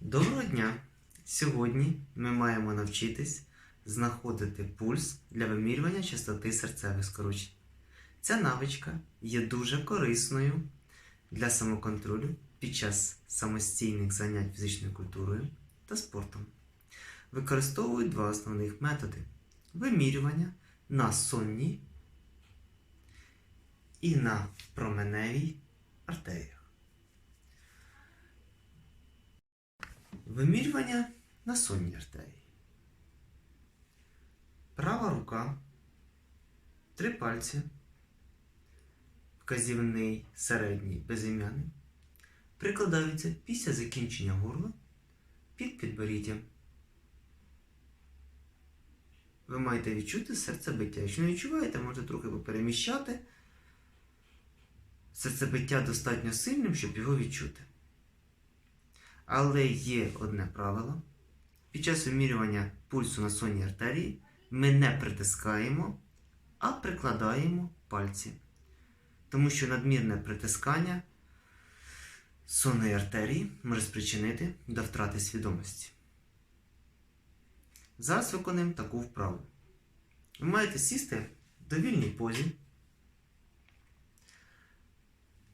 Доброго дня! Сьогодні ми маємо навчитись знаходити пульс для вимірювання частоти серцевих скорочень. Ця навичка є дуже корисною для самоконтролю під час самостійних занять фізичною культурою та спортом. Використовують два основних методи: вимірювання на сонній і на променевій артеріях. Вимірювання на сонній артерії. Права рука, три пальці, вказівний, середній, безім'яний, прикладаються після закінчення горла під підборіддям. Ви маєте відчути серцебиття. Якщо не відчуваєте, можете трохи переміщати. Серцебиття достатньо сильним, щоб його відчути. Але є одне правило. Під час вимірювання пульсу на сонній артерії ми не притискаємо, а прикладаємо пальці. Тому що надмірне притискання сонної артерії може спричинити до втрати свідомості. Зараз виконуємо таку вправу. Ви маєте сісти в довільній позі,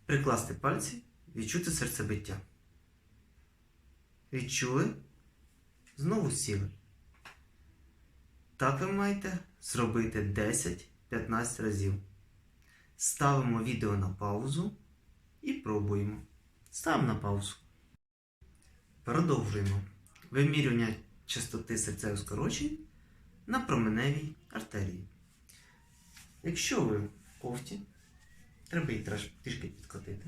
прикласти пальці, відчути серцебиття. Відчули? Знову сіли. Так ви маєте зробити 10-15 разів. Ставимо відео на паузу і пробуємо. Ставимо на паузу. Продовжуємо вимірювання частоти серцевих скорочень на променевій артерії. Якщо ви в кофті, треба її трішки підкотити.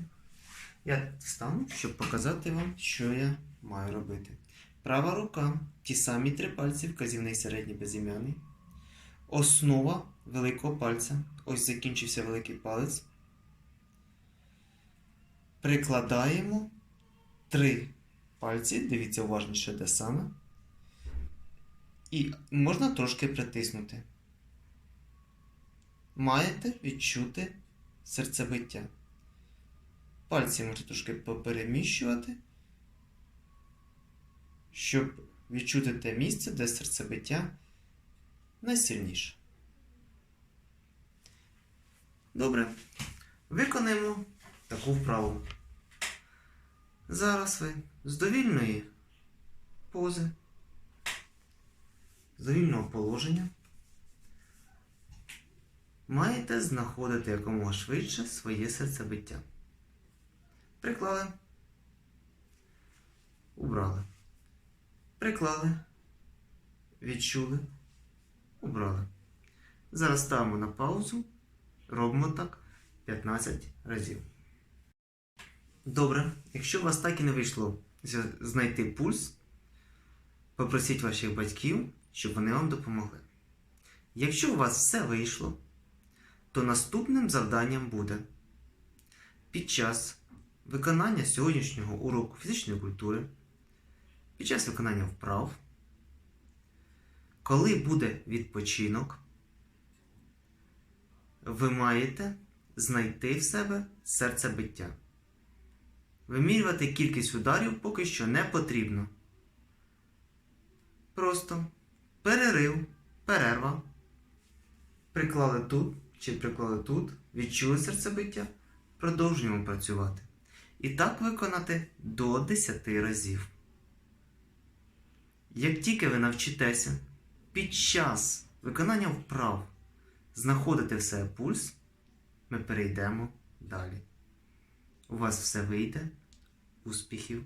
Я встану, щоб показати вам, що я маю робити. Права рука, ті самі три пальці, вказівний середній безім'яний. Основа великого пальця. Ось закінчився великий палець. Прикладаємо три пальці, дивіться уважніше, де саме. І можна трошки притиснути. Маєте відчути серцебиття. Пальці можете трошки попереміщувати, щоб відчути те місце, де серцебиття найсильніше. Добре. Виконаємо таку вправу. Зараз ви з довільної пози, з довільного положення маєте знаходити якомога швидше своє серцебиття. Приклали. Убрали. Приклали. Відчули. Убрали. Зараз ставимо на паузу. Робимо так 15 разів. Добре. Якщо у вас так і не вийшло знайти пульс, попросіть ваших батьків, щоб вони вам допомогли. Якщо у вас все вийшло, то наступним завданням буде під час виконання сьогоднішнього уроку фізичної культури, під час виконання вправ, коли буде відпочинок, ви маєте знайти в себе серцебиття. Вимірювати кількість ударів поки що не потрібно. Просто перерив, перерва. Приклали тут чи приклали тут, відчули серцебиття, продовжуємо працювати. І так виконати до 10 разів. Як тільки ви навчитеся під час виконання вправ знаходити в себе пульс, ми перейдемо далі. У вас все вийде. Успіхів!